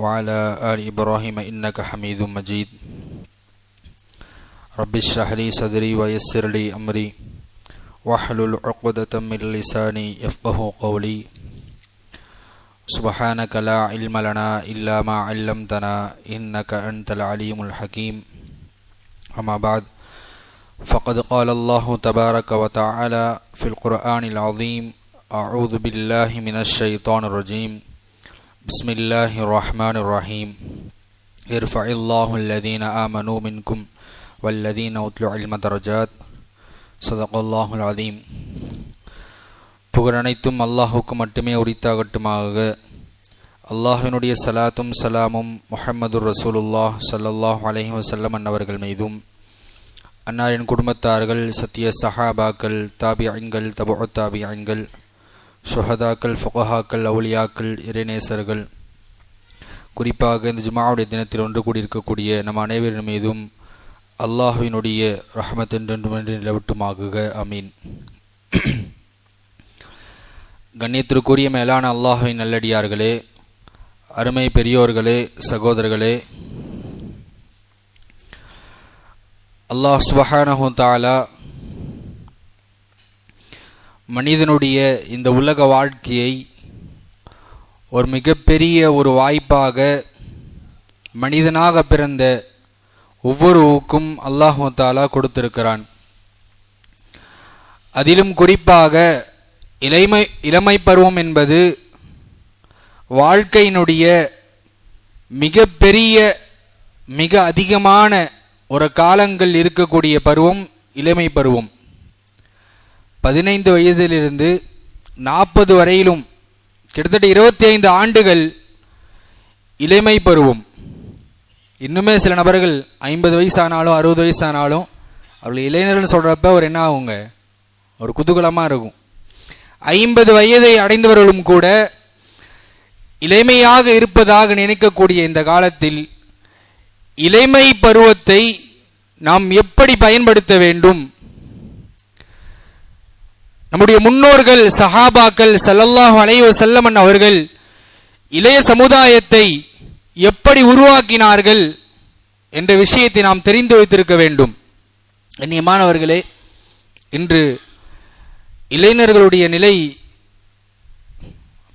وعلى آل إبراهيم إنك حميد مجيد. رب اشرح لي صدري ويسر لي أمري. واحلل عقدة من لساني يفقه قولي. سبحانك لا علم لنا إلا ما علمتنا إنك أنت العليم الحكيم. أما بعد فقد قال الله تبارك وتعالى في القرآن العظيم أعوذ بالله من الشيطان الرجيم. بسم الله الرحمن الرحيم يرفع الله الذين آمنوا منكم والذين أوتوا العلم درجات صدق الله العظيم புகழனைத்தும் அல்லாஹுக்கு மட்டுமே உரித்தாகட்டுமாக அல்லாஹினுடைய சலாத்தும் சலாமும் முஹம்மது ரசூலுல்லாஹ் சல்லல்லாஹ் அலைஹி வஸல்லம் அன்னவர்கள் மீதும் அன்னாரின் குடும்பத்தார்கள் சத்திய சஹாபாக்கள் தாபியங்கள் தபு தாபியங்கள் சுஹதாக்கள் ஃபுகஹாக்கள் அவுலியாக்கள் இறைநேசர்கள். குறிப்பாக இந்த ஜுமாவுடைய தினத்தில் ஒன்று கூடியிருக்கக்கூடிய நம் அனைவரின் மீதும் அல்லாஹுவினுடைய ரஹமத் என்றென்று நிலவட்டுமாகுக. அமீன் கண்ணியத்திற்குரிய மேலான அல்லாஹுவின் நல்லடியார்களே அருமை பெரியோர்களே சகோதரர்களே அல்லாஹ் சுபஹானஹு தாலா மனிதனுடைய இந்த உலக வாழ்க்கையை ஒரு மிகப்பெரிய ஒரு வாய்ப்பாக மனிதனாக பிறந்த ஒவ்வொருவுக்கும் அல்லாஹாலா கொடுத்திருக்கிறான். அதிலும் குறிப்பாக இளமை இளமை பருவம் என்பது வாழ்க்கையினுடைய மிகப்பெரிய மிக அதிகமான ஒரு காலங்கள் இருக்கக்கூடிய பருவம் இளமை பருவம். பதினைந்து வயதிலிருந்து நாற்பது வரையிலும் கிட்டத்தட்ட இருபத்தி ஐந்து ஆண்டுகள் இளமை பருவம். இன்னுமே சில நபர்கள் ஐம்பது வயசானாலும் அறுபது வயசானாலும் அவர்கள் இளைஞர்கள் சொல்கிறப்ப ஒரு என்ன ஆகுங்க? ஒரு குதூகலமாக இருக்கும். ஐம்பது வயதை அடைந்தவர்களும் கூட இளமையாக இருப்பதாக நினைக்கக்கூடிய இந்த காலத்தில் இளமை பருவத்தை நாம் எப்படி பயன்படுத்த வேண்டும்? நம்முடைய முன்னோர்கள் சஹாபாக்கள் சல்லல்லாஹ் அலைய செல்லமன் அவர்கள் இளைய சமுதாயத்தை எப்படி உருவாக்கினார்கள் என்ற விஷயத்தை நாம் தெரிந்து வைத்திருக்க வேண்டும். கண்ணியமானவர்களே இன்று இளைஞர்களுடைய நிலை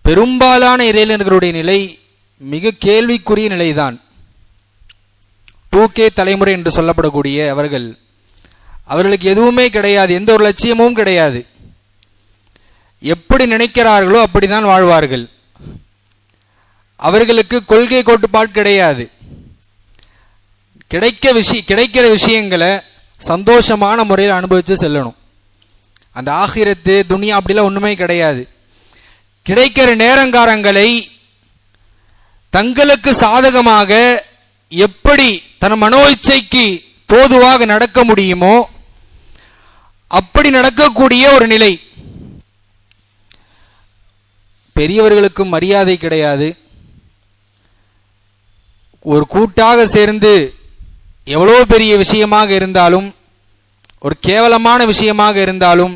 பெரும்பாலான இளைஞர்களுடைய நிலை மிக கேள்விக்குரிய நிலைதான். டூ கே தலைமுறை என்று சொல்லப்படக்கூடிய அவர்கள் அவர்களுக்கு எதுவுமே கிடையாது எந்த ஒரு லட்சியமும் கிடையாது. எப்படி நினைக்கிறார்களோ அப்படிதான் வாழ்வார்கள். அவர்களுக்கு கொள்கை கோட்டுப்பாடு கிடையாது. கிடைக்க விஷய கிடைக்கிற விஷயங்களை சந்தோஷமான முறையில் அனுபவித்து செல்லணும். அந்த ஆகிரத்து துணியா அப்படிலாம் ஒன்றுமே கிடையாது. கிடைக்கிற நேரங்காரங்களை தங்களுக்கு சாதகமாக எப்படி தன் மனோ இச்சைக்கு தோதுவாக நடக்க முடியுமோ அப்படி நடக்கக்கூடிய ஒரு நிலை. பெரியவர்களுக்கும் மரியாதை கிடையாது. ஒரு கூட்டாக சேர்ந்து எவ்வளோ பெரிய விஷயமாக இருந்தாலும் ஒரு கேவலமான விஷயமாக இருந்தாலும்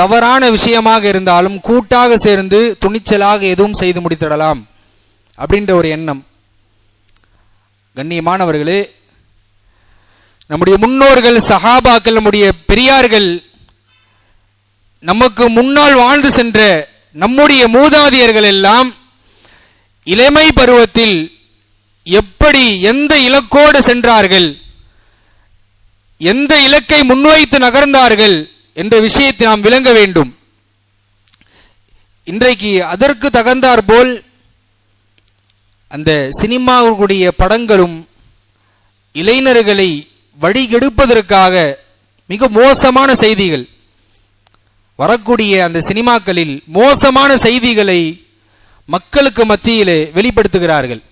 தவறான விஷயமாக இருந்தாலும் கூட்டாக சேர்ந்து துணிச்சலாக எதுவும் செய்து முடித்திடலாம் அப்படின்ற ஒரு எண்ணம். கண்ணியமானவர்களே நம்முடைய முன்னோர்கள் சஹாபாக்கள் நம்முடைய பெரியார்கள் நமக்கு முன்னால் வாழ்ந்து சென்ற நம்முடைய மூதாதையர்கள் எல்லாம் இளமை பருவத்தில் எப்படி எந்த இலக்கோடு சென்றார்கள்? எந்த இலக்கை முன்வைத்து நகர்ந்தார்கள்? என்ற விஷயத்தை நாம் விளங்க வேண்டும். இன்றைக்கு அதற்கு தகுந்தாற்போல் அந்த சினிமாவுடைய படங்களும் இளைஞர்களை வழிகெடுப்பதற்காக மிக மோசமான செய்திகள். வரக்கூடிய அந்த சினிமாக்களில் மோசமான செய்திகளை மக்களுக்கு மத்தியிலே வெளிப்படுத்துகிறார்கள்.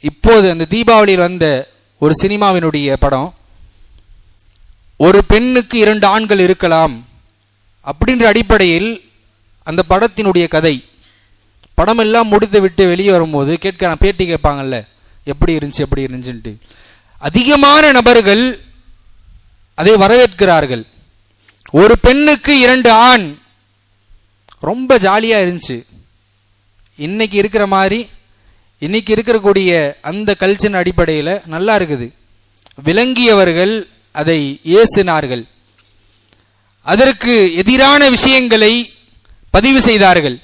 இப்போது அந்த தீபாவளியில் வந்த ஒரு சினிமாவினுடைய படம் ஒரு பெண்ணுக்கு இரண்டு ஆண்கள் இருக்கலாம் அப்படின்ற அடிப்படையில் அந்த படத்தினுடைய கதை. படம் எல்லாம் முடித்து விட்டு வெளியே வரும்போது கேட்க பேட்டி கேட்பாங்கல்ல எப்படி இருந்துச்சு எப்படி இருந்துச்சுன்ட்டு. அதிகமான நபர்கள் அதை வரவேற்கிறார்கள். ஒரு பெண்ணுக்கு இரண்டு ஆண். ரொம்ப ஜாலியாக இருந்துச்சு. இன்னைக்கு இருக்கிற மாதிரி இன்னைக்கு இருக்கக்கூடிய அந்த கல்ச்சர் அடிப்படையில் நல்லா இருக்குது. விளங்கியவர்கள் அதை ஏசினார்கள். அதற்கு எதிரான விஷயங்களை பதிவு செய்தார்கள்.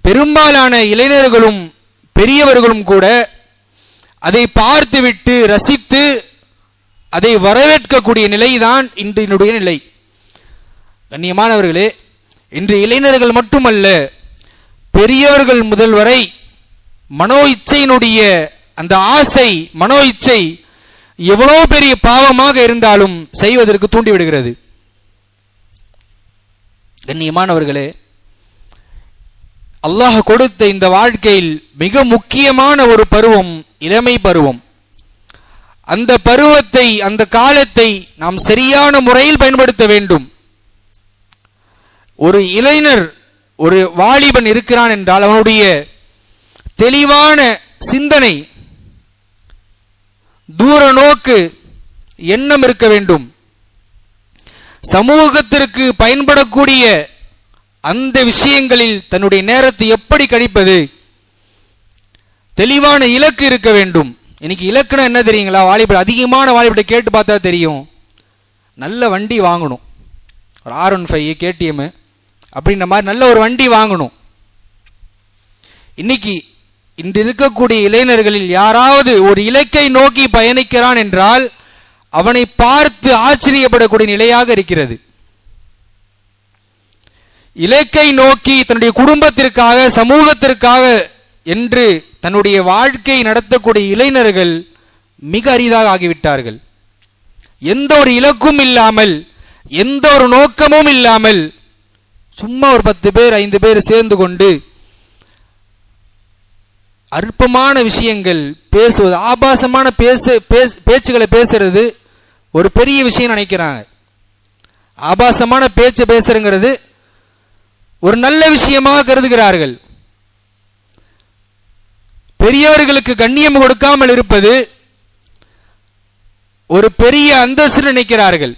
பெரும்பாலான இளைஞர்களும் பெரியவர்களும் கூட அதை பார்த்துவிட்டு ரசித்து அதை வரவேற்கக்கூடிய நிலைதான் இன்றைய நிலை. கண்ணியமானவர்களே இன்று இளைஞர்கள் மட்டுமல்ல பெரியவர்கள் முதல் வரை மனோ இச்சையினுடைய அந்த ஆசை மனோ இச்சை எவ்வளோ பெரிய பாவமாக இருந்தாலும் செய்வதற்கு தூண்டிவிடுகிறது கண்ணியமானவர்களே அல்லாஹ் கொடுத்த இந்த வாழ்க்கையில் மிக முக்கியமான ஒரு பருவம் இளமை பருவம். அந்த பருவத்தை அந்த காலத்தை நாம் சரியான முறையில் பயன்படுத்த வேண்டும். ஒரு இளைஞர் ஒரு வாலிபன் இருக்கிறான் என்றால் அவனுடைய தெளிவான சிந்தனை தூர நோக்கு எண்ணம் இருக்க வேண்டும். சமூகத்திற்கு பயன்படக்கூடிய அந்த விஷயங்களில் தன்னுடைய நேரத்தை எப்படி கழிப்பது? தெளிவான இலக்கு இருக்க வேண்டும். இன்னைக்கு இலக்குனா என்ன தெரியுங்களா? வாலிபர் அதிகமான வாலிபரை கேட்டு பார்த்தா தெரியும். நல்ல வண்டி வாங்கணும். ஒரு ஆர் ஒன் ஃபைவ் கேடிஎம்மு அப்படின்ற மாதிரி நல்ல ஒரு வண்டி வாங்கணும். இன்னைக்கு இன்று இருக்கக்கூடிய இளைஞர்களில் யாராவது ஒரு இலக்கை நோக்கி பயணிக்கிறான் என்றால் அவனை பார்த்து ஆச்சரியப்படக்கூடிய நிலையாக இருக்கிறது. இலக்கை நோக்கி தன்னுடைய குடும்பத்திற்காக சமூகத்திற்காக என்று தன்னுடைய வாழ்க்கை நடத்தக்கூடிய இளைஞர்கள் மிக அரிதாக ஆகிவிட்டார்கள். எந்த ஒரு இலக்கும் இல்லாமல் எந்த ஒரு நோக்கமும் இல்லாமல் சும்மா ஒரு பத்து பேர் ஐந்து பேர் சேர்ந்து கொண்டு அற்பமான விஷயங்கள் பேசுவது ஆபாசமான பேச பேச்சுகளை பேசுறது ஒரு பெரிய விஷயம் நினைக்கிறாங்க. ஆபாசமான பேச்சு பேசுறங்கிறது ஒரு நல்ல விஷயமாக கருதுகிறார்கள். பெரியவர்களுக்கு கண்ணியம் கொடுக்காமல் இருப்பது ஒரு பெரிய அந்தஸ்து நினைக்கிறார்கள்.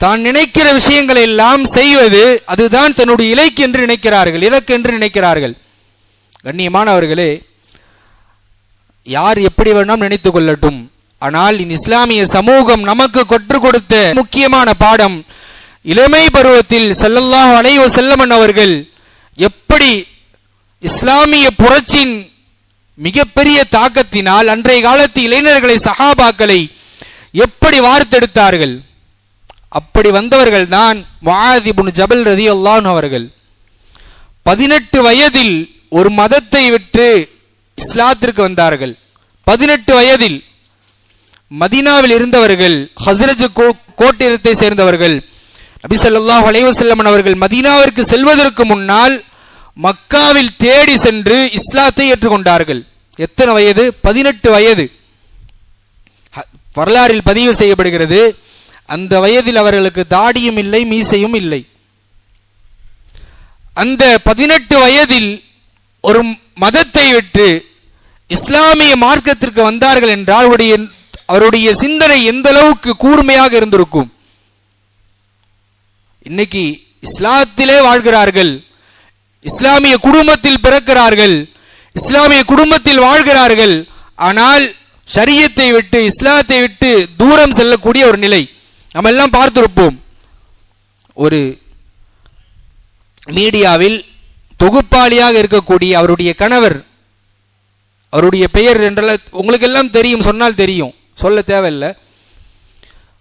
தான் நினைக்கிற விஷயங்களை எல்லாம் செய்வது அதுதான் தன்னுடைய இலக்கு என்று நினைக்கிறார்கள் இலக்கு என்று நினைக்கிறார்கள். கண்ணியமானவர்களே யார் எப்படி வேணாம் நினைத்து கொள்ளட்டும். ஆனால் இந்த இஸ்லாமிய சமூகம் நமக்கு கொற்று கொடுத்த முக்கியமான பாடம் இளமை பருவத்தில் செல்லல்லாஹ் அலைவ செல்லமன் அவர்கள் எப்படி இஸ்லாமிய புரட்சியின் மிகப்பெரிய தாக்கத்தினால் அன்றைய காலத்து இளைஞர்களை சஹாபாக்களை எப்படி வார்த்தெடுத்தார்கள். அப்படி வந்தவர்கள் தான் வாதிபுன் ஜபல் ரதி அல்லான் அவர்கள். பதினெட்டு வயதில் ஒரு மதத்தை விட்டு இஸ்லாத்திற்கு வந்தார்கள். பதினெட்டு வயதில் மதினாவில் இருந்தவர்கள் ஹசரஜ் கோட்டிரத்தை சேர்ந்தவர்கள் நபி சொல்லாஹ் அலைவசல்லமன் அவர்கள் மதீனாவிற்கு செல்வதற்கு முன்னால் மக்காவில் தேடி சென்று இஸ்லாத்தை ஏற்றுக்கொண்டார்கள். எத்தனை வயது? பதினெட்டு வயது. வரலாறில் பதிவு செய்யப்படுகிறது. அந்த வயதில் அவர்களுக்கு தாடியும் இல்லை மீசையும் இல்லை. அந்த பதினெட்டு வயதில் ஒரு மதத்தை விட்டு இஸ்லாமிய மார்க்கத்திற்கு வந்தார்கள் என்றால் அவருடைய அவருடைய சிந்தனை எந்த அளவுக்கு கூர்மையாக இருந்திருக்கும்? இன்னைக்கு இஸ்லாத்திலே வாழ்கிறார்கள் இஸ்லாமிய குடும்பத்தில் பிறக்கிறார்கள் இஸ்லாமிய குடும்பத்தில் வாழ்கிறார்கள் ஆனால் ஷரியத்தை விட்டு இஸ்லாத்தை விட்டு தூரம் செல்லக்கூடிய ஒரு நிலை. நம்ம எல்லாம் பார்த்திருப்போம். ஒரு மீடியாவில் தொகுப்பாளியாக இருக்கக்கூடிய அவருடைய கணவர் அவருடைய பெயர் என்றெல்லாம் உங்களுக்கு எல்லாம் தெரியும் சொன்னால் தெரியும் சொல்ல தேவையில்லை.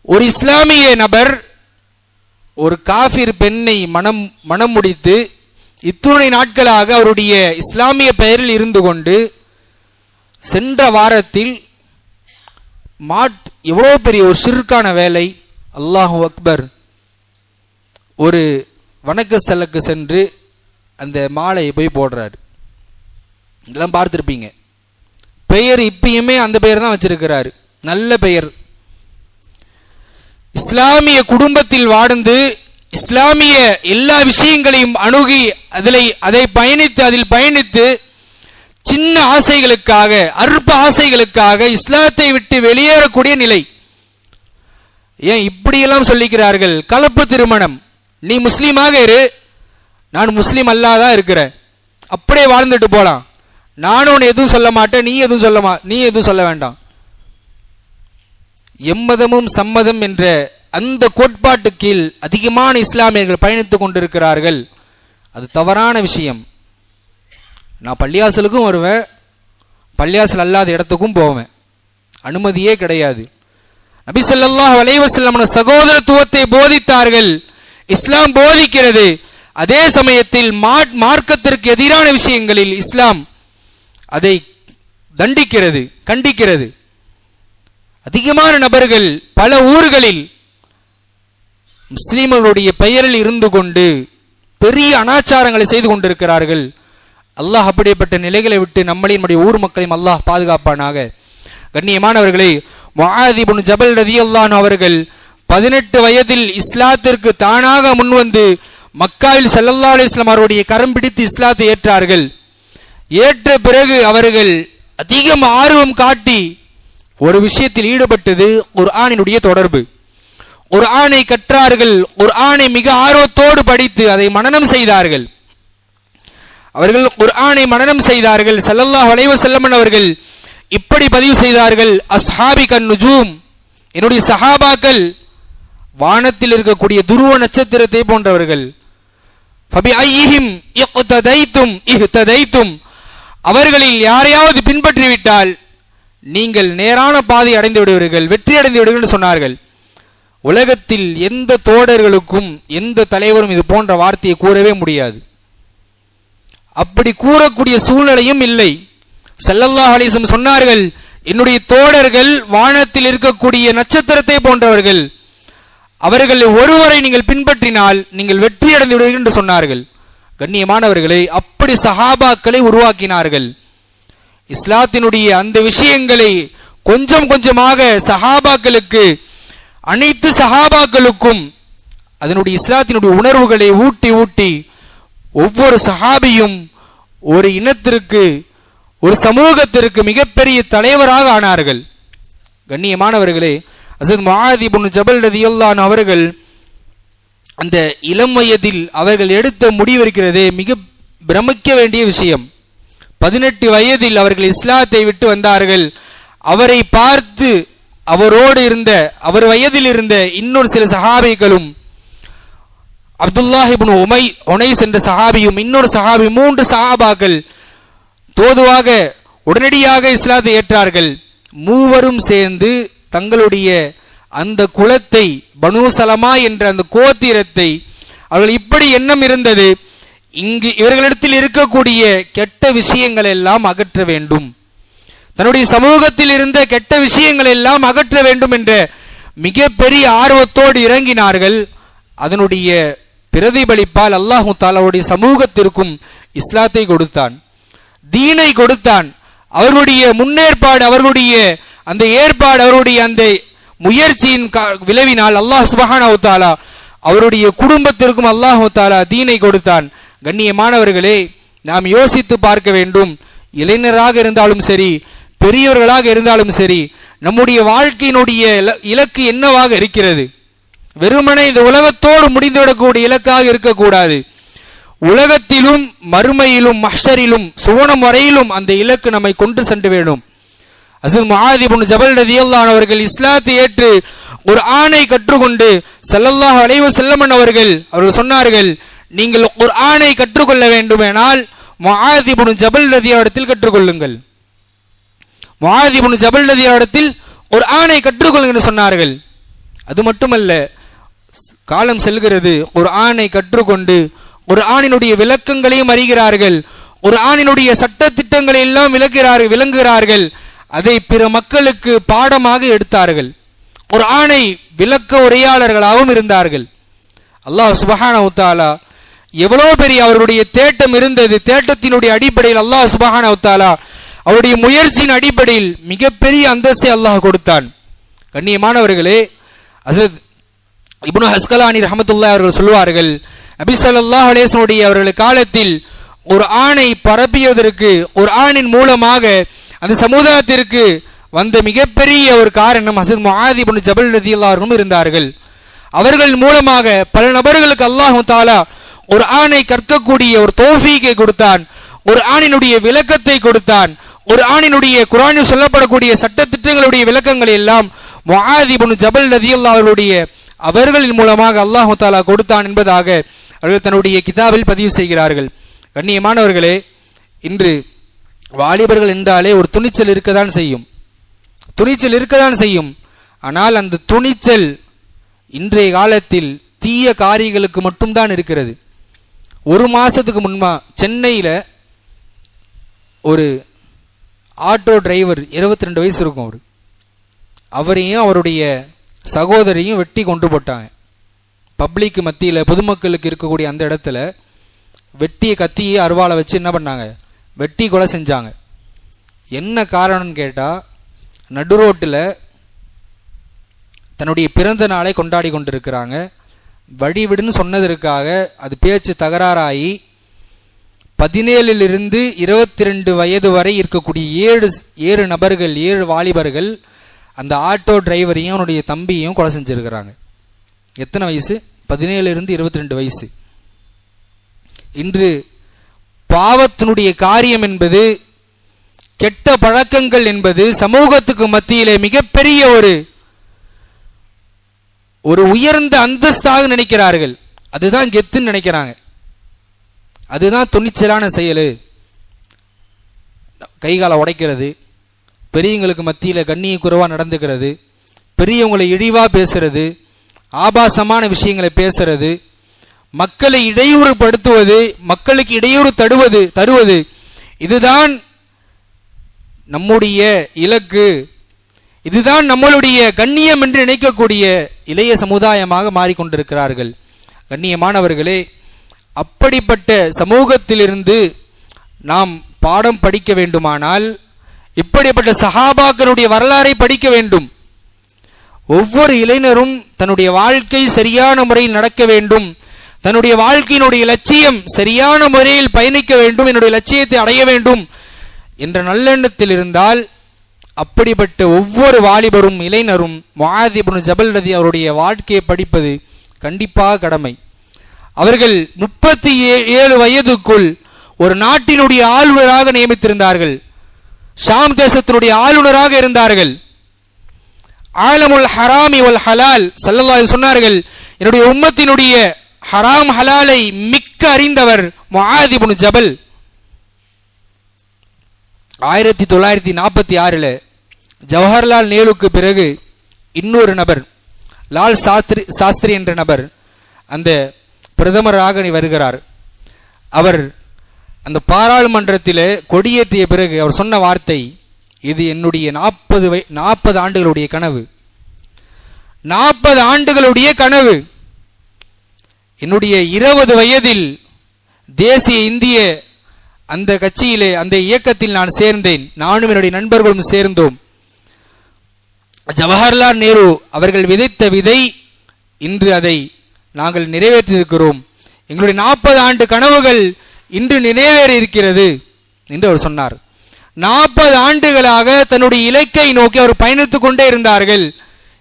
ஒரு இஸ்லாமிய நபர் ஒரு காஃபிர் பெண்ணை மனம் மனம் முடித்து இத்துணை நாட்களாக அவருடைய இஸ்லாமிய பெயரில் இருந்து கொண்டு சென்ற வாரத்தில் மாட் எவ்வளோ பெரிய ஒரு சிறுக்கான வேலை அல்லாஹு அக்பர் ஒரு வணக்க ஸ்தலுக்கு சென்று அந்த மாலையை போய் போடுறாரு. இதெல்லாம் பார்த்துருப்பீங்க. பெயர் இப்பயுமே அந்த பெயர் தான் வச்சிருக்கிறாரு. நல்ல பெயர். இஸ்லாமிய குடும்பத்தில் வாழ்ந்து இஸ்லாமிய எல்லா விஷயங்களையும் அணுகி அதில் அதை பயணித்து அதில் பயணித்து சின்ன ஆசைகளுக்காக அற்ப ஆசைகளுக்காக இஸ்லாத்தை விட்டு வெளியேறக்கூடிய நிலை. ஏன் இப்படியெல்லாம் சொல்லிக்கிறார்கள்? கலப்பு திருமணம். நீ முஸ்லீமாக இரு. நான் முஸ்லீம் அல்லாதான் இருக்கிறேன். அப்படியே வாழ்ந்துட்டு போகலாம் நானும் ஒன்று எதுவும் சொல்ல மாட்டேன். நீ எதுவும் சொல்ல மா நீ எதுவும் சொல்ல வேண்டாம். எம்மதமும் சம்மதம் என்ற அந்த கோட்பாட்டு கீழ் அதிகமான இஸ்லாமியர்கள் பயணித்துக் கொண்டிருக்கிறார்கள். அது தவறான விஷயம். நான் பள்ளியாசலுக்கும் வருவேன். பள்ளியாசல் அல்லாத இடத்துக்கும் போவேன். அனுமதியே கிடையாது. நபி ஸல்லல்லாஹு சகோதரத்துவத்தை போதித்தார்கள். இஸ்லாம் போதிக்கிறது. அதே சமயத்தில் மா- மார்க்கத்திற்கு எதிரான விஷயங்களில் இஸ்லாம் அதை தண்டிக்கிறது கண்டிக்கிறது. அதிகமான நபர்கள் பல ஊர்களில் முஸ்லீம்களுடைய பெயரில் இருந்து கொண்டு பெரிய அனாச்சாரங்களை செய்து கொண்டிருக்கிறார்கள். அல்லாஹ் அப்படிப்பட்ட நிலைகளை விட்டு நம்மளையும் நம்முடைய ஊர் மக்களையும் அல்லாஹ் பாதுகாப்பானாக. கண்ணியமானவர்களே முஆதிபுன் ஜபல் ரதியல்லான் அவர்கள் பதினெட்டு வயதில் இஸ்லாத்திற்கு தானாக முன்வந்து மக்காவில் சல்லல்லா அலைஹி அவருடைய கரம் பிடித்து இஸ்லாத்தை ஏற்றார்கள். ஏற்ற பிறகு அவர்கள் அதிகம் ஆர்வம் காட்டி ஒரு விஷயத்தில் ஈடுபட்டது ஒரு ஆணினுடைய தொடர்பு. ஒரு ஆணை கற்றார்கள் ஒரு ஆணை மிக ஆர்வத்தோடு படித்து அதை மனனம் செய்தார்கள். அவர்கள் ஒரு ஆணை மனனம் செய்தார்கள். சல்லல்லாஹ் வளைவு செல்லமன் அவர்கள் இப்படி பதிவு செய்தார்கள் அஸ்ஹாபி கன் என்னுடைய சஹாபாக்கள் வானத்தில் இருக்கக்கூடிய துருவ நட்சத்திரத்தை போன்றவர்கள். அவர்களில் யாரையாவது பின்பற்றிவிட்டால் நீங்கள் நேரான பாதை அடைந்து விடுவீர்கள் வெற்றி அடைந்து விடுவீர்கள் சொன்னார்கள். உலகத்தில் எந்த தோடர்களுக்கும் எந்த தலைவரும் இது போன்ற வார்த்தையை கூறவே முடியாது. அப்படி கூறக்கூடிய சூழ்நிலையும் இல்லை. செல்லல்லா அலிசம் சொன்னார்கள் என்னுடைய தோழர்கள் வானத்தில் இருக்கக்கூடிய நட்சத்திரத்தை போன்றவர்கள் அவர்கள் ஒருவரை நீங்கள் பின்பற்றினால் நீங்கள் வெற்றி அடைந்து விடுவீர்கள் என்று சொன்னார்கள். கண்ணியமானவர்களை அப்படி சஹாபாக்களை உருவாக்கினார்கள். இஸ்லாத்தினுடைய அந்த விஷயங்களை கொஞ்சம் கொஞ்சமாக சஹாபாக்களுக்கு அனைத்து சஹாபாக்களுக்கும் அதனுடைய இஸ்லாத்தினுடைய உணர்வுகளை ஊட்டி ஊட்டி ஒவ்வொரு சஹாபியும் ஒரு இனத்திற்கு ஒரு சமூகத்திற்கு மிகப்பெரிய தலைவராக ஆனார்கள். கண்ணியமானவர்களே அசத் மகாதிபுன் ஜபல் ரதியுல்லான் அவர்கள் அந்த இளம் வயதில் அவர்கள் எடுத்த முடிவு இருக்கிறதே மிக பிரமிக்க வேண்டிய விஷயம். பதினெட்டு வயதில் அவர்கள் இஸ்லாத்தை விட்டு வந்தார்கள். அவரை பார்த்து அவரோடு இருந்த அவர் வயதில் இருந்த இன்னொரு சில சஹாபிகளும் அப்துல்லாஹிபின் உமை உனைஸ் என்ற சஹாபியும் இன்னொரு சஹாபி மூன்று சஹாபாக்கள் தோதுவாக உடனடியாக இஸ்லாத்தை ஏற்றார்கள். மூவரும் சேர்ந்து தங்களுடைய அந்த குலத்தை பனுசலமா என்ற அந்த கோத்திரத்தை அவர்கள் இப்படி எண்ணம் இருந்தது. இங்கு இவர்களிடத்தில் இருக்கக்கூடிய கெட்ட விஷயங்கள் எல்லாம் அகற்ற வேண்டும். தன்னுடைய சமூகத்தில் இருந்த கெட்ட விஷயங்கள் எல்லாம் அகற்ற வேண்டும் என்ற மிகப்பெரிய ஆர்வத்தோடு இறங்கினார்கள். அதனுடைய பிரதிபலிப்பால் அல்லாஹு தாலாவுடைய சமூகத்திற்கும் இஸ்லாத்தை கொடுத்தான். தீனை கொடுத்தான். அவர்களுடைய முன்னேற்பாடு அவர்களுடைய அந்த ஏற்பாடு அவருடைய அந்த முயற்சியின் கா- விளைவினால் அல்லாஹ் சுபஹானஹு தாலா அவருடைய குடும்பத்திற்கும் அல்லாஹு தாலா தீனை கொடுத்தான். கண்ணியமானவர்களே நாம் யோசித்து பார்க்க வேண்டும். இளைஞராக இருந்தாலும் சரி பெரியவர்களாக இருந்தாலும் சரி நம்முடைய வாழ்க்கையினுடைய இல- இலக்கு என்னவாக இருக்கிறது? வெறுமனே இந்த உலகத்தோடு முடிந்துவிடக்கூடிய இலக்காக இருக்கக்கூடாது. உலகத்திலும் மறுமையிலும் மஹ்ஷரிலும் சுவனம் வரையிலும் அந்த இலக்கு நம்மை கொண்டு சென்று வேணும். அசத் மகாதிபுன் ஜபல் ரதியல்லான் அவர்கள் இஸ்லாத்தை ஏற்று ஒரு ஆணை கற்றுக்கொண்டு செல்லல்லாஹ் அலைவ செல்லமன் அவர்கள் அவர்கள் சொன்னார்கள் நீங்கள் ஒரு ஆணை கற்றுக்கொள்ள வேண்டுமானால் முஆதிபுன் ஜபல் ரதியாவிடத்தில் கற்றுக்கொள்ளுங்கள். முஆதிபுன் ஜபல் ரதியாவிடத்தில் ஒரு ஆணை கற்றுக்கொள்ளுங்கள் சொன்னார்கள். அது மட்டுமல்ல காலம் செல்கிறது ஒரு ஆணை கற்றுக்கொண்டு ஒரு ஆணினுடைய விளக்கங்களையும் அறிகிறார்கள். ஒரு ஆணினுடைய சட்ட திட்டங்களை எல்லாம் விளக்குகிறார்கள் விளங்குகிறார்கள். அதை பிற மக்களுக்கு பாடமாக எடுத்தார்கள். ஒரு ஆணை விளக்க உரையாளர்களாகவும் இருந்தார்கள். அல்லாஹ் சுபஹானா உத்தாலா எவ்வளோ பெரிய அவருடைய தேட்டம் இருந்தது. தேட்டத்தினுடைய அடிப்படையில் அல்லாஹ் சுபஹானஹு உத்தாலா அவருடைய முயற்சியின் அடிப்படையில் மிகப்பெரிய அந்தஸ்தை அல்லாஹ் கொடுத்தான். கண்ணியமானவர்களே அசரத் இப்னு ஹஸ்கலானி ரஹமத்துல்லா அவர்கள் சொல்வார்கள் நபிசல்லாஹ் அலேசனுடைய அவர்கள் காலத்தில் ஒரு ஆணை பரப்பியதற்கு ஒரு ஆணின் மூலமாக அந்த சமுதாயத்திற்கு வந்த மிகப்பெரிய ஒரு காரணம் ஹசத் மாதி இப்னு ஜபல் நதி எல்லாரும் இருந்தார்கள். அவர்கள் மூலமாக பல நபர்களுக்கு அல்லாஹு தாலா ஒரு ஆணை கற்கக்கூடிய ஒரு தோஃபீக்கை கொடுத்தான். ஒரு ஆணினுடைய விளக்கத்தை கொடுத்தான். ஒரு ஆணினுடைய குரானில் சொல்லப்படக்கூடிய சட்டத்திட்டங்களுடைய விளக்கங்கள் எல்லாம் முஆதிபுன் ஜபல் ரதியல்லா அவர்களுடைய அவர்களின் மூலமாக அல்லாஹு தாலா கொடுத்தான் என்பதாக அவர்கள் தன்னுடைய கிதாபில் பதிவு செய்கிறார்கள். கண்ணியமானவர்களே இன்று வாலிபர்கள் என்றாலே ஒரு துணிச்சல் இருக்கதான் செய்யும். துணிச்சல் இருக்கதான் செய்யும். ஆனால் அந்த துணிச்சல் இன்றைய காலத்தில் தீய காரியங்களுக்கு மட்டும்தான் இருக்கிறது. ஒரு மாதத்துக்கு முன்பா சென்னையில் ஒரு ஆட்டோ டிரைவர் இருபத்தி ரெண்டு வயசு இருக்கும் அவர். அவரையும் அவருடைய சகோதரியும் வெட்டி கொண்டு போட்டாங்க. பப்ளிக் மத்தியில் பொதுமக்களுக்கு இருக்கக்கூடிய அந்த இடத்துல வெட்டிய கத்தியை அருவாளை வச்சு என்ன பண்ணாங்க? வெட்டி கொலை செஞ்சாங்க. என்ன காரணம்னு கேட்டால் நடு ரோட்டில் தன்னுடைய பிறந்த நாளை கொண்டாடி கொண்டிருக்கிறாங்க. வழிவிடுன்னு சொன்னதற்காக அது பேச்சு தகராறாகி பதினேழிலிருந்து இருபத்தி ரெண்டு வயது வரை இருக்கக்கூடிய ஏழு ஏழு நபர்கள் ஏழு வாலிபர்கள் அந்த ஆட்டோ டிரைவரையும் அவனுடைய தம்பியும் கொலை செஞ்சுருக்கிறாங்க. எத்தனை வயசு? பதினேழுலேருந்து இருபத்தி ரெண்டு வயசு. இன்று பாவத்தினுடைய காரியம் என்பது கெட்ட பழக்கங்கள் என்பது சமூகத்துக்கு மத்தியிலே மிகப்பெரிய ஒரு ஒரு உயர்ந்த அந்தஸ்தாக நினைக்கிறார்கள். அதுதான் கெத்துன்னு நினைக்கிறாங்க. அதுதான் துணிச்சலான செயல். கைகாலை உடைக்கிறது. பெரியவங்களுக்கு மத்தியில் கண்ணிய குறைவாக நடந்துக்கிறது. பெரியவங்களை இழிவாக பேசுறது. ஆபாசமான விஷயங்களை பேசுறது மக்களை இடையூறுபடுத்துவது மக்களுக்கு இடையூறு தடுவது தருவது இதுதான் நம்முடைய இலக்கு. இதுதான் நம்மளுடைய கண்ணியம் என்று நினைக்கக்கூடிய இளைய சமுதாயமாக மாறிக்கொண்டிருக்கிறார்கள். கண்ணியமானவர்களே அப்படிப்பட்ட சமூகத்திலிருந்து நாம் பாடம் படிக்க வேண்டுமானால் இப்படிப்பட்ட சஹாபாக்களுடைய வரலாறை படிக்க வேண்டும். ஒவ்வொரு இளைஞரும் தன்னுடைய வாழ்க்கை சரியான முறையில் நடக்க வேண்டும். தன்னுடைய வாழ்க்கையினுடைய லட்சியம் சரியான முறையில் பயணிக்க வேண்டும். என்னுடைய லட்சியத்தை அடைய வேண்டும். என்ற நல்லெண்ணத்தில் இருந்தால் அப்படிப்பட்ட ஒவ்வொரு வாலிபரும் இளைஞரும் முஆதிபுன் ஜபல் ரதி அவருடைய வாழ்க்கையை படிப்பது கண்டிப்பாக கடமை. அவர்கள் முப்பத்தி ஏழு வயதுக்குள் ஒரு நாட்டினுடைய ஆளுநராக நியமித்திருந்தார்கள். ஷாம் தேசத்தினுடைய ஆளுநராக இருந்தார்கள். ஆலமுல் ஹராமி வல் ஹலால் சல்லல்லாஹு சொன்னார்கள் என்னுடைய உம்மத்தினுடைய ஹராம் ஹலாலை மிக்க அறிந்தவர் முஆதிபுன் ஜபல். ஆயிரத்தி தொள்ளாயிரத்தி நாற்பத்தி ஆறில் ஜவஹர்லால் நேருவுக்கு பிறகு இன்னொரு நபர் லால் சாஸ்திரி சாஸ்திரி என்ற நபர் அந்த பிரதமராக வருகிறார். அவர் அந்த பாராளுமன்றத்தில் கொடியேற்றிய பிறகு அவர் சொன்ன வார்த்தை இது என்னுடைய நாற்பது வய நாற்பது ஆண்டுகளுடைய கனவு. நாற்பது ஆண்டுகளுடைய கனவு. என்னுடைய இருபது வயதில் தேசிய இந்திய அந்த கட்சியிலே அந்த இயக்கத்தில் நான் சேர்ந்தேன். நானும் என்னுடைய நண்பர்களும் சேர்ந்தோம். ஜவஹர்லால் நேரு அவர்கள் விதைத்த விதை இன்று அதை நாங்கள் நிறைவேற்றியிருக்கிறோம். எங்களுடைய நாற்பது ஆண்டு கனவுகள் இன்று நிறைவேறி இருக்கிறது என்று அவர் சொன்னார். நாற்பது ஆண்டுகளாக தன்னுடைய இலக்கை நோக்கி அவர் பயணித்து கொண்டே இருந்தார்கள்.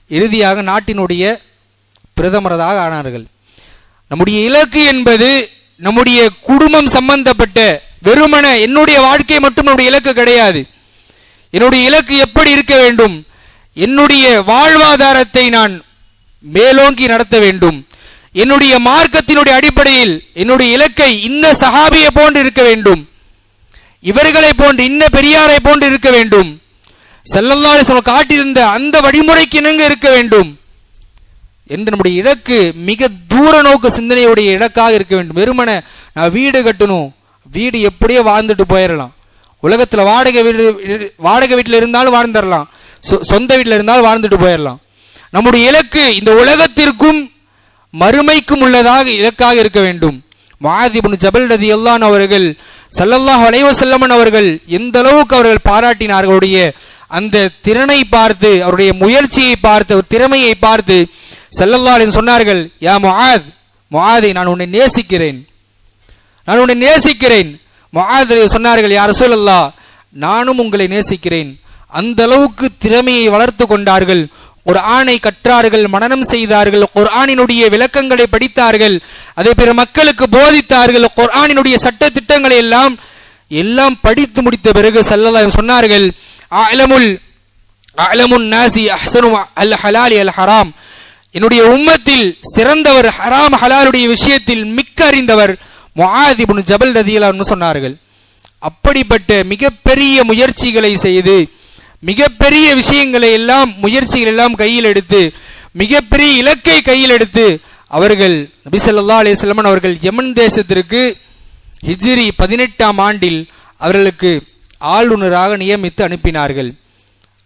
இறுதியாக நாட்டினுடைய பிரதமரதாக ஆனார்கள். நம்முடைய இலக்கு என்பது நம்முடைய குடும்பம் சம்பந்தப்பட்ட வெறுமன என்னுடைய வாழ்க்கை மட்டும் நம்முடைய இலக்கு கிடையாது. என்னுடைய இலக்கு எப்படி இருக்க வேண்டும்? என்னுடைய வாழ்வாதாரத்தை நான் மேலோங்கி நடத்த வேண்டும். என்னுடைய மார்க்கத்தினுடைய அடிப்படையில் என்னுடைய இலக்கை இந்த சஹாபியை போன்று இருக்க வேண்டும். இவர்களை போன்று இன்ன பெரியாரை போன்று இருக்க வேண்டும். செல்லல்லாறு காட்டியிருந்த அந்த வழிமுறைக்கு இணங்க இருக்க வேண்டும். என்று நம்முடைய இலக்கு மிக தூர நோக்கு சிந்தனையுடைய இலக்காக இருக்க வேண்டும். வெறுமன நான் வீடு கட்டணும் வீடு எப்படியோ வாழ்ந்துட்டு போயிடலாம் உலகத்தில் வாடகை வீடு வாடகை வீட்டில் இருந்தாலும் வாழ்ந்துடலாம் சொ- சொந்த வீட்டில் இருந்தாலும் வாழ்ந்துட்டு போயிடலாம் நம்முடைய இலக்கு இந்த உலகத்திற்கும் மறுமைக்கும் உள்ளதாக இலக்காக இருக்க வேண்டும். மாதிபுன் ஜபல் ரதி அல்லான் அவர்கள் சல்லல்லாஹ் வளைவ செல்லமன் அவர்கள் எந்த அளவுக்கு அவர்கள் பாராட்டினார்களுடைய அந்த திறனை பார்த்து அவருடைய முயற்சியை பார்த்து திறமையை பார்த்து செல்லல்லா சொன்னார்கள் யா மொஹாத் மொஹாதை நான் உன்னை நேசிக்கிறேன். நான் உன்னை நேசிக்கிறேன். மொஹாத் சொன்னார்கள் யார் சொல்லல்லா நானும் உங்களை நேசிக்கிறேன். அந்த அளவுக்கு திறமையை வளர்த்து கொண்டார்கள். ஒரு ஆணை கற்றார்கள் மனனம் செய்தார்கள் குர்ஆனினுடைய விளக்கங்களை படித்தார்கள் அதை பிற மக்களுக்கு போதித்தார்கள் குர்ஆனினுடைய சட்ட திட்டங்களை எல்லாம் எல்லாம் படித்து முடித்த பிறகு சல்லல்லாஹு சொன்னார்கள் அலமுல் அலமுன் நாசி அஹ்சனு அல் ஹலாலி அல் ஹராம். என்னுடைய உம்மத்தில் சிறந்தவர் ஹராம் ஹலாலுடைய விஷயத்தில் மிக்க அறிந்தவர் முஹாதிபுன் ஜபல் ரதியலான்னு சொன்னார்கள். அப்படிப்பட்ட மிகப்பெரிய முயற்சிகளை செய்து மிகப்பெரிய விஷயங்களை எல்லாம் முயற்சிகள் எல்லாம் கையில் எடுத்து மிகப்பெரிய இலக்கை கையில் எடுத்து அவர்கள் நபிசல்லா ஸல்லல்லாஹு அவர்கள் யமன் தேசத்திற்கு ஹிஜ்ரி பதினெட்டாம் ஆண்டில் அவர்களுக்கு ஆளுநராக நியமித்து அனுப்பினார்கள்.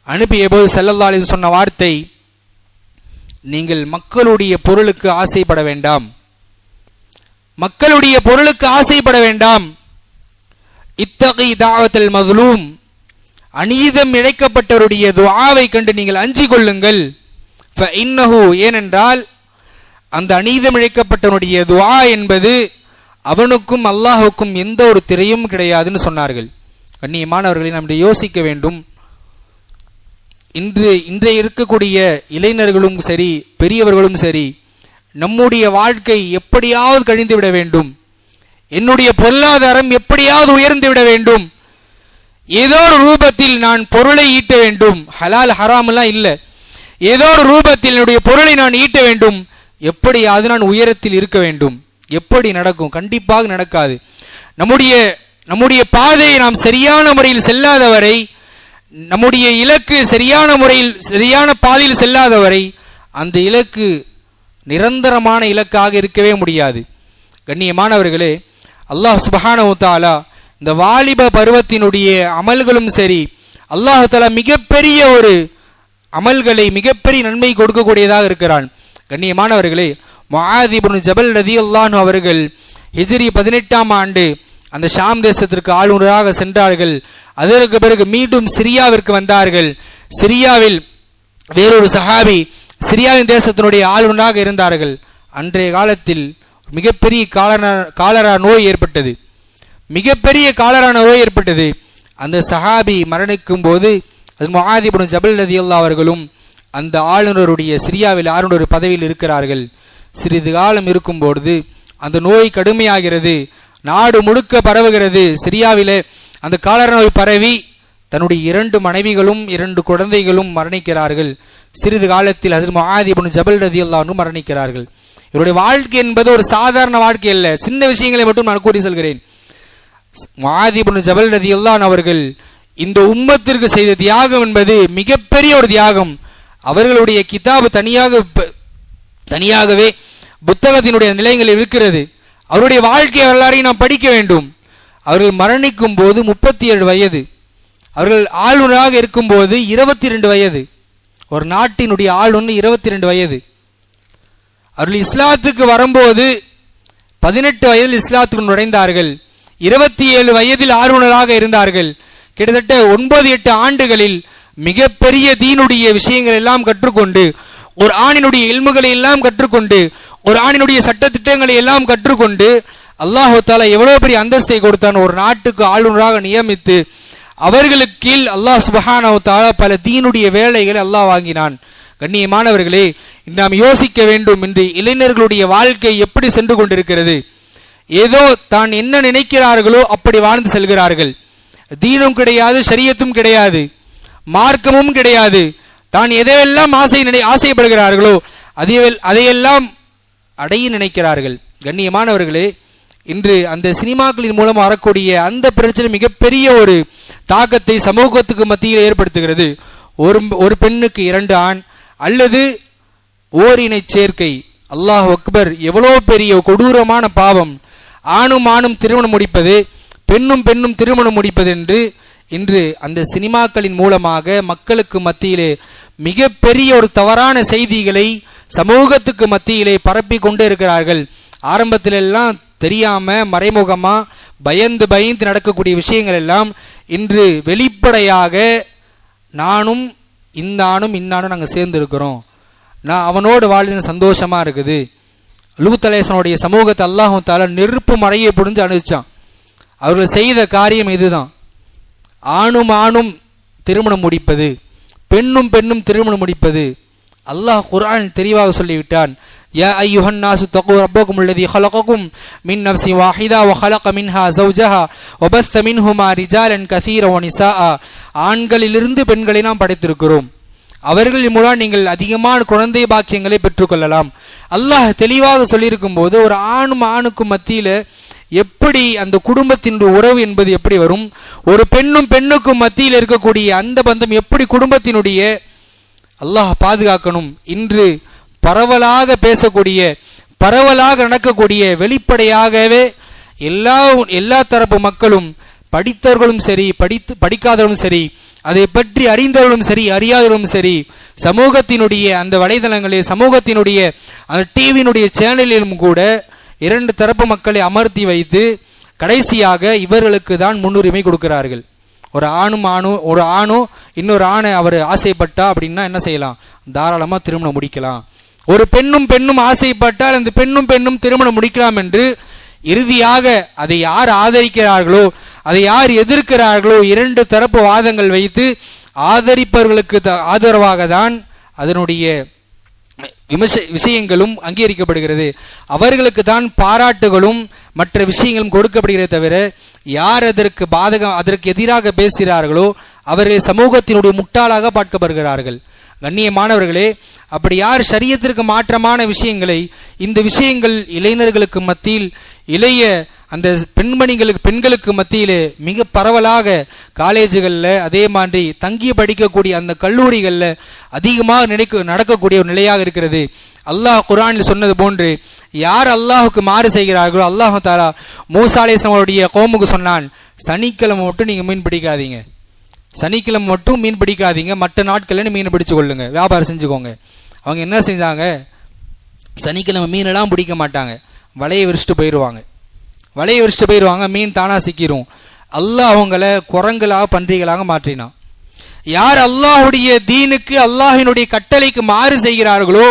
அனுப்பிய போது செல்லல்லா சொன்ன வார்த்தை நீங்கள் மக்களுடைய பொருளுக்கு ஆசைப்பட வேண்டாம். மக்களுடைய பொருளுக்கு ஆசைப்பட வேண்டாம். இத்தகை தாவத்தல் மதுலூம் அநீதம் இழைக்கப்பட்டவருடைய துவாவை கண்டு நீங்கள் அஞ்சி கொள்ளுங்கள் ஏனென்றால் அந்த அநீதம் இழைக்கப்பட்டவனுடைய துவா என்பது அவனுக்கும் அல்லாஹுக்கும் எந்த ஒரு திரையும் கிடையாதுன்னு சொன்னார்கள். கண்ணியமானவர்களை நாம் யோசிக்க வேண்டும். இன்று இன்றைய இருக்கக்கூடிய இளைஞர்களும் சரி பெரியவர்களும் சரி நம்முடைய வாழ்க்கை எப்படியாவது கழிந்து விட வேண்டும். என்னுடைய பொருளாதாரம் எப்படியாவது உயர்ந்து விட வேண்டும். ஏதோ ஒரு ரூபத்தில் நான் பொருளை ஈட்ட வேண்டும். ஹலால் ஹராமெல்லாம் இல்லை. ஏதோ ஒரு ரூபத்தில் என்னுடைய பொருளை நான் ஈட்ட வேண்டும். எப்படியாவது நான் உயரத்தில் இருக்க வேண்டும். எப்படி நடக்கும்? கண்டிப்பாக நடக்காது. நம்முடைய நம்முடைய பாதையை நாம் சரியான முறையில் செல்லாதவரை நம்முடைய இலக்கு சரியான முறையில் சரியான பாதையில் செல்லாதவரை அந்த இலக்கு நிரந்தரமான இலக்காக இருக்கவே முடியாது. கண்ணியமானவர்களே அல்லாஹ் சுபஹானஹு தஆலா இந்த வாலிப பருவத்தினுடைய அமல்களும் சரி அல்லாஹ் மிகப்பெரிய ஒரு அமல்களை மிகப்பெரிய நன்மை கொடுக்கக்கூடியதாக இருக்கிறான். கண்ணியமானவர்களே முஆதிபுன் ஜபல் ரதியல்லாஹு அவர்கள் ஹிஜ்ரி பதினெட்டாம் ஆண்டு அந்த ஷாம் தேசத்திற்கு ஆளுநராக சென்றார்கள். அதற்கு பிறகு மீண்டும் சிரியாவிற்கு வந்தார்கள். சிரியாவில் வேறொரு சஹாபி சிரியாவின் தேசத்தினுடைய ஆளுநராக இருந்தார்கள். அன்றைய காலத்தில் மிகப்பெரிய காலரா காலரா நோய் ஏற்பட்டது. மிகப்பெரிய காலரா நோய் ஏற்பட்டது. அந்த சஹாபி மரணிக்கும் போது அது மகாதிபுன் ஜபல் ரதி அவர்களும் அந்த ஆளுநருடைய சிரியாவில் ஆளுநர் பதவியில் இருக்கிறார்கள். சிறிது காலம் இருக்கும்பொழுது அந்த நோய் கடுமையாகிறது. நாடு முழுக்க பரவுகிறது. சிரியாவில் அந்த காலரா நோய் பரவி தன்னுடைய இரண்டு மனைவிகளும் இரண்டு குழந்தைகளும் மரணிக்கிறார்கள். சிறிது காலத்தில் ஹசரத் மகாதிபுன் ஜபல் ரதி அல்லாவும் மரணிக்கிறார்கள். இவருடைய வாழ்க்கை என்பது ஒரு சாதாரண வாழ்க்கை அல்ல. சின்ன விஷயங்களை மட்டும் நான் கூறி செல்கிறேன். மாதிபுன் ஜபல் ரதி அவர்கள் இந்த உம்மத்திற்கு செய்த தியாகம் என்பது மிகப்பெரிய ஒரு தியாகம். அவர்களுடைய கிதாபு தனியாக தனியாகவே புத்தகத்தினுடைய நிலையங்களில் இருக்கிறது. அவருடைய வாழ்க்கை வரலாறையும் நாம் படிக்க வேண்டும். அவர்கள் மரணிக்கும் போது முப்பத்தி ஏழு வயது. அவர்கள் ஆளுநராக இருக்கும்போது இருபத்தி ரெண்டு வயது. ஒரு நாட்டினுடைய ஆளுநர் இருபத்தி ரெண்டு வயது. அவர்கள் இஸ்லாத்துக்கு வரும்போது பதினெட்டு வயதில் இஸ்லாத்துக்கு நுழைந்தார்கள். இருபத்தி ஏழு வயதில் ஆர்வலராக இருந்தார்கள். கிட்டத்தட்ட ஒன்பது எட்டு ஆண்டுகளில் மிகப்பெரிய தீனுடைய விஷயங்கள் எல்லாம் கற்றுக்கொண்டு ஒரு ஆணினுடைய இல்முகளை எல்லாம் கற்றுக்கொண்டு ஒரு ஆணினுடைய சட்டத்திட்டங்களை எல்லாம் கற்றுக்கொண்டு அல்லாஹு தாலா பெரிய அந்தஸ்தை கொடுத்தான். ஒரு நாட்டுக்கு ஆளுநராக நியமித்து அவர்களுக்கு கீழ் அல்லாஹ் சுபஹானஹு தஆலா பல தீனுடைய வேலைகளை அல்லாஹ் வாங்கினான். கண்ணியமானவர்களே நாம் யோசிக்க வேண்டும் என்று இளைஞர்களுடைய வாழ்க்கை எப்படி சென்று கொண்டிருக்கிறது. ஏதோ தான் என்ன நினைக்கிறார்களோ அப்படி வாழ்ந்து செல்கிறார்கள். தீனும் கிடையாது சரியத்தும் கிடையாது மார்க்கமும் கிடையாது. தான் எதையெல்லாம் ஆசை நினை ஆசைப்படுகிறார்களோ அதையெல் அதையெல்லாம் அடைய நினைக்கிறார்கள். கண்ணியமானவர்களே இன்று அந்த சினிமாக்களின் மூலம் வரக்கூடிய அந்த பிரச்சனை மிகப்பெரிய ஒரு தாக்கத்தை சமூகத்துக்கு மத்தியில் ஏற்படுத்துகிறது. ஒரு ஒரு பெண்ணுக்கு இரண்டு ஆண் அல்லது ஓரினை சேர்க்கை. அல்லாஹ் அக்பர் எவ்வளோ பெரிய கொடூரமான பாவம். ஆணும் ஆணும் திருமணம் முடிப்பது பெண்ணும் பெண்ணும் திருமணம் முடிப்பது என்று இன்று அந்த சினிமாக்களின் மூலமாக மக்களுக்கு மத்தியிலே மிகப்பெரிய ஒரு தவறான செய்திகளை சமூகத்துக்கு மத்தியிலே பரப்பி கொண்டு இருக்கிறார்கள். ஆரம்பத்திலெல்லாம் தெரியாம மறைமுகமாக பயந்து பயந்து நடக்கக்கூடிய விஷயங்கள் எல்லாம் இன்று வெளிப்படையாக நானும் இந்த ஆணும் இன்னானும் நாங்கள் சேர்ந்துருக்கிறோம். நான் அவனோடு வாழ்ந்த சந்தோஷமாக இருக்குது. லூத்தலேசனுடைய சமூகத்தை அல்லாஹும் தால நெருப்பு மழையை புரிஞ்சு அனுப்பிச்சான் அவர்கள் செய்த காரியம் இதுதான். ஆணும் ஆணும் திருமணம் முடிப்பது பெண்ணும் பெண்ணும் திருமணம் முடிப்பது. அல்லாஹ் குரான் தெளிவாக சொல்லிவிட்டான் யா ஐயுஹன் நாசு தகு ரப்போக்கும் உள்ளதி ஹலகக்கும் மின் நப்சி வாஹிதா ஒ ஹலக மின்ஹா சௌஜஹா ஒபஸ்த மின்ஹுமா ரிஜாலன் கசீர ஒனிசா ஆண்களிலிருந்து பெண்களை நாம் படைத்திருக்கிறோம். அவர்கள் மூலம் நீங்கள் அதிகமான குழந்தை பாக்கியங்களை பெற்றுக்கொள்ளலாம். அல்லாஹ் தெளிவாக சொல்லியிருக்கும் போது ஒரு ஆணும் ஆணுக்கும் மத்தியில் எப்படி அந்த குடும்பத்தின் உறவு என்பது எப்படி வரும்? ஒரு பெண்ணும் பெண்ணுக்கும் மத்தியில் இருக்கக்கூடிய அந்த பந்தம் எப்படி குடும்பத்தினுடைய அல்லாஹ் பாதுகாக்கணும்? இன்று பரவலாக பேசக்கூடிய பரவலாக நடக்கக்கூடிய வெளிப்படையாகவே எல்லா எல்லா தரப்பு மக்களும் படித்தவர்களும் சரி படித்து படிக்காதவர்களும் சரி அதை பற்றி அறிந்தவர்களும் சரி அறியாதவர்களும் சரி சமூகத்தினுடைய அந்த வலைதளங்களில் சமூகத்தினுடைய அந்த டிவியினுடைய சேனலிலும் கூட இரண்டு தரப்பு மக்களை அமர்த்தி வைத்து கடைசியாக இவர்களுக்கு தான் முன்னுரிமை கொடுக்கிறார்கள். ஒரு ஆணும் ஆணும் ஒரு ஆணும் இன்னொரு ஆணை அவர் ஆசைப்பட்டா அப்படின்னா என்ன செய்யலாம்? தாராளமாக திருமணம் முடிக்கலாம். ஒரு பெண்ணும் பெண்ணும் ஆசைப்பட்டால் அந்த பெண்ணும் பெண்ணும் திருமணம் முடிக்கலாம் என்று இறுதியாக அதை யார் ஆதரிக்கிறார்களோ அதை யார் எதிர்க்கிறார்களோ இரண்டு தரப்பு வாதங்கள் வைத்து ஆதரிப்பவர்களுக்கு த- ஆதரவாக தான் அதனுடைய விமர்ச விஷயங்களும் அங்கீகரிக்கப்படுகிறது. அவர்களுக்கு தான் பாராட்டுகளும் மற்ற விஷயங்களும் கொடுக்கப்படுகிறதே தவிர யார் அதற்கு பாதகம் அதற்கு எதிராக பேசுகிறார்களோ அவர்கள் சமூகத்தினுடைய முட்டாளாக பார்க்கப்படுகிறார்கள். கண்ணியமானவர்களே அப்படி யார் சரியத்திற்கு மாற்றமான விஷயங்களை இந்த விஷயங்கள் இளைஞர்களுக்கு மத்தியில் இளைய அந்த பெண்மணிகளுக்கு பெண்களுக்கு மத்தியிலே மிக பரவலாக காலேஜுகளில் அதே மாதிரி தங்கி படிக்கக்கூடிய அந்த கல்லூரிகளில் அதிகமாக நினைக்க நடக்கக்கூடிய ஒரு நிலையாக இருக்கிறது. அல்லாஹ் குரானில் சொன்னது போன்று யார் அல்லாஹுக்கு மாறு செய்கிறார்களோ அல்லாஹு தாலா மூசாலேசனுடைய கோமுக்கு சொன்னான் சனிக்கிழமை மட்டும் நீங்கள் மீன் பிடிக்காதீங்க. சனிக்கிழமை மட்டும் மீன் பிடிக்காதீங்க. மற்ற நாட்களில் மீன் பிடிச்சு கொள்ளுங்க. வியாபாரம் செஞ்சுக்கோங்க. அவங்க என்ன செஞ்சாங்க? சனிக்கிழமை மீனெல்லாம் பிடிக்க மாட்டாங்க. வலையை விரிச்சிட்டு போயிடுவாங்க வலையை விரிச்சிட்டு போயிடுவாங்க மீன் தானாக சிக்கிரும். அல்லாஹ் அவங்கள குரங்களாக பன்றிகளாக மாற்றினான். யார் அல்லாஹுடைய தீனுக்கு அல்லாஹினுடைய கட்டளைக்கு மாறு செய்கிறார்களோ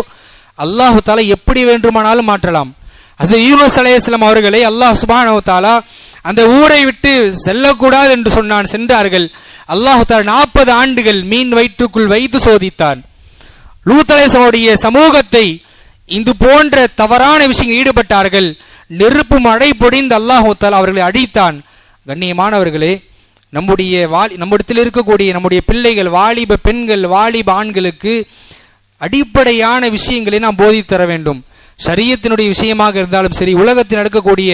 அல்லாஹு தாலா எப்படி வேண்டுமானாலும் மாற்றலாம். அது யூனஸ் அலையாஸ்லாம் அவர்களை அல்லாஹ் சுபானு தாலா அந்த ஊரை விட்டு செல்லக்கூடாது என்று சொன்னான் சென்றார்கள். அல்லாஹால நாற்பது ஆண்டுகள் மீன் வயிற்றுக்குள் வைத்து சோதித்தான். லூத்தலேசனுடைய சமூகத்தை இது போன்ற தவறான விஷயங்கள் ஈடுபட்டார்கள். நெருப்பு மழை பொடிந்து அல்லாஹால அவர்களை அழித்தான் கண்ணியமானவர்களே நம்முடைய வாலி நம்மிடத்தில் இருக்கக்கூடிய நம்முடைய பிள்ளைகள் வாலிப பெண்கள் வாலிப ஆண்களுக்கு அடிப்படையான விஷயங்களை நாம் போதித்து தர வேண்டும். சரியத்தினுடைய விஷயமாக இருந்தாலும் சரி உலகத்தில் நடக்கக்கூடிய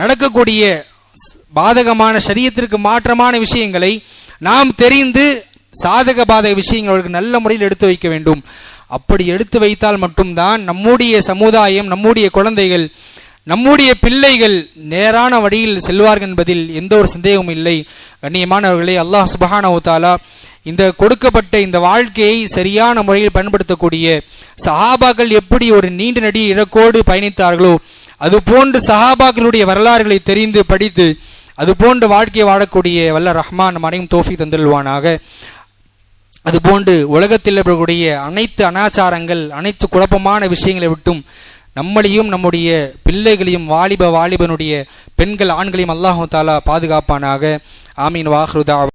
நடக்கக்கூடிய பாதகமான சரியத்திற்கு மாற்றமான விஷயங்களை நாம் தெரிந்து சாதக பாதக விஷயங்கள் அவர்களுக்கு நல்ல முறையில் எடுத்து வைக்க வேண்டும். அப்படி எடுத்து வைத்தால் மட்டும்தான் நம்முடைய சமுதாயம் நம்முடைய குழந்தைகள் நம்முடைய பிள்ளைகள் நேரான வழியில் செல்வார்கள் என்பதில் எந்த ஒரு சந்தேகமும் இல்லை. கண்ணியமானவர்களே அல்லாஹ் சுபஹானவுத்தாலா இந்த கொடுக்கப்பட்ட இந்த வாழ்க்கையை சரியான முறையில் பயன்படுத்தக்கூடிய சஹாபாக்கள் எப்படி ஒரு நீண்ட நடி இழக்கோடு பயணித்தார்களோ அதுபோன்று சஹாபாக்களுடைய வரலாறுகளை தெரிந்து படித்து அது போன்ற வாழ்க்கையை வாழக்கூடிய வல்ல ரஹ்மான் மனையும் தோஃபி தந்துள்வானாக அதுபோன்று உலகத்தில் இருக்கக்கூடிய அனைத்து அனாச்சாரங்கள் அனைத்து குழப்பமான விஷயங்களை விட்டும் நம்மளையும் நம்முடைய பிள்ளைகளையும் வாலிப வாலிபனுடைய பெண்கள் ஆண்களையும் அல்லாஹு தாலா பாதுகாப்பானாக. ஆமீன். வாஹ்ருதா